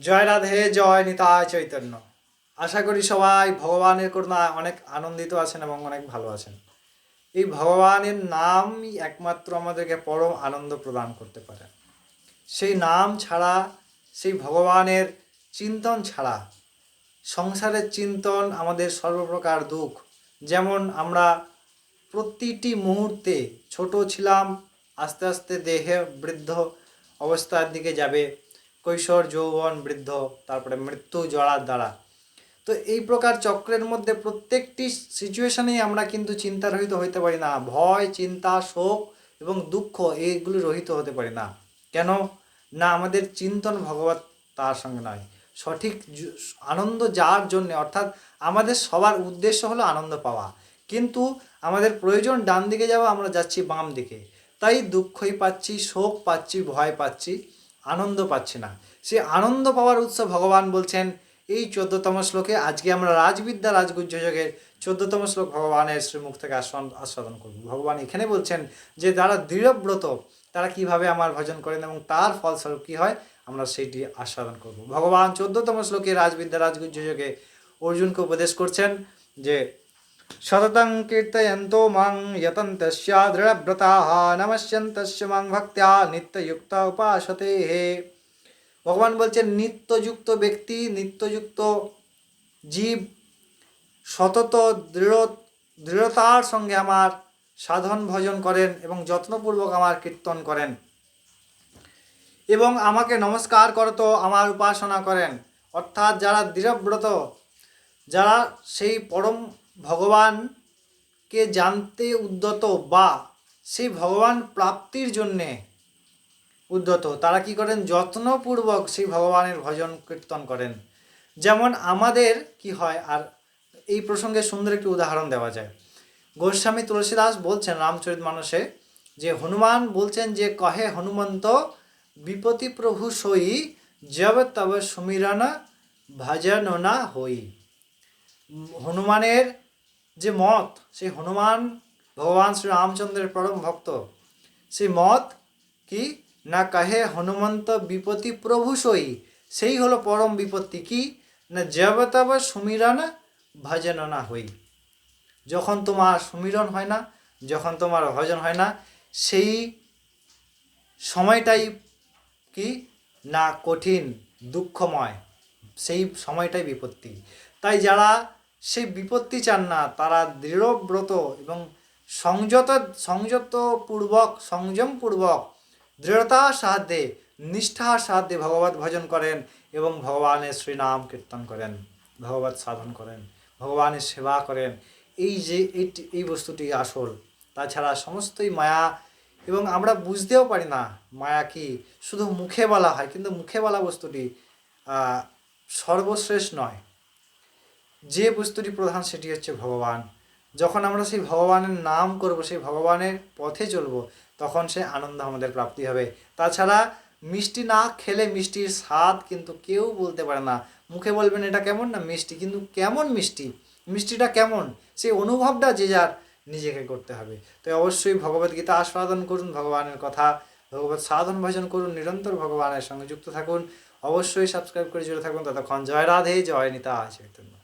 জয় রাধে, জয় নিতায় চৈতন্য। আশা করি সবাই ভগবানের করুণায় অনেক আনন্দিত আছেন এবং অনেক ভালো আছেন। এই ভগবানের নামই একমাত্র আমাদেরকে পরম আনন্দ প্রদান করতে পারে। সেই নাম ছাড়া, সেই ভগবানের চিন্তন ছাড়া, সংসারের চিন্তন আমাদের সর্বপ্রকার দুঃখ। যেমন আমরা প্রতিটি মুহূর্তে ছোট ছিলাম, আস্তে আস্তে দেহে বৃদ্ধ অবস্থার দিকে যাবে কৈশোর, যৌবন, বৃদ্ধ, তারপরে মৃত্যু জড়ার দ্বারা তো এই প্রকার চক্রের মধ্যে প্রত্যেকটি সিচুয়েশনেই আমরা কিন্তু চিন্তা রহিত হইতে পারি না। ভয়, চিন্তা, শোক এবং দুঃখ এইগুলি রহিত হতে পারি না। কেন? না, আমাদের চিন্তন ভগবত তার সঙ্গে নয়। সঠিক আনন্দ যার জন্যে, অর্থাৎ আমাদের সবার উদ্দেশ্য হলো আনন্দ পাওয়া। কিন্তু আমাদের প্রয়োজন ডান দিকে যাওয়া, আমরা যাচ্ছি বাম দিকে। তাই দুঃখই পাচ্ছি, শোক পাচ্ছি, ভয় পাচ্ছি। আনন্দ পাচ্ছে না। সে আনন্দ পাওয়ার উৎস ভগবান বলছেন, এই চোদ্দতম শ্লোকে আজকে আমরা রাজবিদ্যা রাজগুজ্জ যোগের চোদ্দতম শ্লোক ভগবানের শ্রীমুখ থেকে আস্বাদ- আস্বাদন করব। ভগবান এখানে বলছেন যে, যারা দৃঢ়ব্রত, তারা কীভাবে আমার ভজন করেন এবং তার ফলস্বরূপ কি হয়, আমরা সেইটি আস্বাদন করব। ভগবান চোদ্দতম শ্লোকে রাজবিদ্যা রাজগুজ্জ যোগে অর্জুনকে উপদেশ করছেন যে সততং কীর্তয়ন্তো মাং যতন্তস্য দৃঢ়ব্রতাः নমস্যন্তস্য মাং ভক্ত্যা নিত্যযুক্ত উপাসতে হে ভগবান বলছেন নিত্যযুক্ত ব্যক্তি নিত্যযুক্ত জীব সতত দৃঢ় দৃঢ়তার সঙ্গে আমার সাধন, ভজন করেন এবং যত্নপূর্বক আমার কীর্তন করেন। এবং আমাকে নমস্কার করতো আমার উপাসনা করেন। অর্থাৎ যারা দৃঢ়ব্রত, যারা সেই পরম ভগবানকে জানতে উদ্যত বা সেই ভগবান প্রাপ্তির জন্যে উদ্যত। তারা কি করেন? যত্নপূর্বক সেই ভগবানের ভজন কীর্তন করেন। যেমন আমাদের কি হয়? আর এই প্রসঙ্গে সুন্দর একটি উদাহরণ দেওয়া যায়। গোস্বামী তুলসীদাস বলছেন, রামচরিত মানসে, যে হনুমান বলছেন যে, কহে হনুমন্ত, বিপতি প্রভু সই জব তব সুমিরন ভজন না হই। হনুমানের যে মত, সেই হনুমান, ভগবান শ্রী রামচন্দ্রের পরম ভক্ত, সেই মত কি? না কাহে হনুমন্ত বিপত্তি প্রভু সই, সেই হলো পরম বিপত্তি কি? না জব তব সুমিরন ভজন না হই। যখন তোমার সুমিরন হয় না, যখন তোমার ভজন হয় না, সেই সময়টাই কি? না কঠিন, দুঃখময়, সেই সময়টাই বিপত্তি। তাই যারা সেই বিপত্তি চান না। তারা দৃঢ়ব্রত এবং সংযত, সংযতপূর্বক, সংযমপূর্বক দৃঢ়তার সাহায্যে, নিষ্ঠার সাহায্যে ভগবত ভজন করেন এবং ভগবানের শ্রীনাম কীর্তন করেন, ভগবত সাধন করেন, ভগবানের সেবা করেন। এই যে এই বস্তুটি আসল, তাছাড়া সমস্তই মায়া এবং আমরা বুঝতেও পারি না মায়া কি, শুধু মুখে বলা হয়, কিন্তু মুখে বলা বস্তুটি সর্বশেষ নয়। যে বস্তুটি প্রধান সেটি হচ্ছে ভগবান। যখন আমরা সেই ভগবানের নাম করব, সেই ভগবানের পথে চলব, তখন সে আনন্দ আমাদের প্রাপ্তি হবে। তাছাড়া মিষ্টি না খেলে মিষ্টির স্বাদ কিন্তু কেউ বলতে পারে না। মুখে বলবেন, এটা কেমন না মিষ্টি? কিন্তু কেমন মিষ্টি? মিষ্টিটা কেমন? সেই অনুভবটা যে যার নিজেকে করতে হবে। তো অবশ্যই ভগবত গীতা আস্বাদন করুন, ভগবানের কথা, ভগবত সাধন ভজন করুন, নিরন্তর ভগবানের সঙ্গে যুক্ত থাকুন। অবশ্যই সাবস্ক্রাইব করে জুড়ে থাকুন। ততক্ষণ জয় রাধে, জয় নিতা চৈতন্য।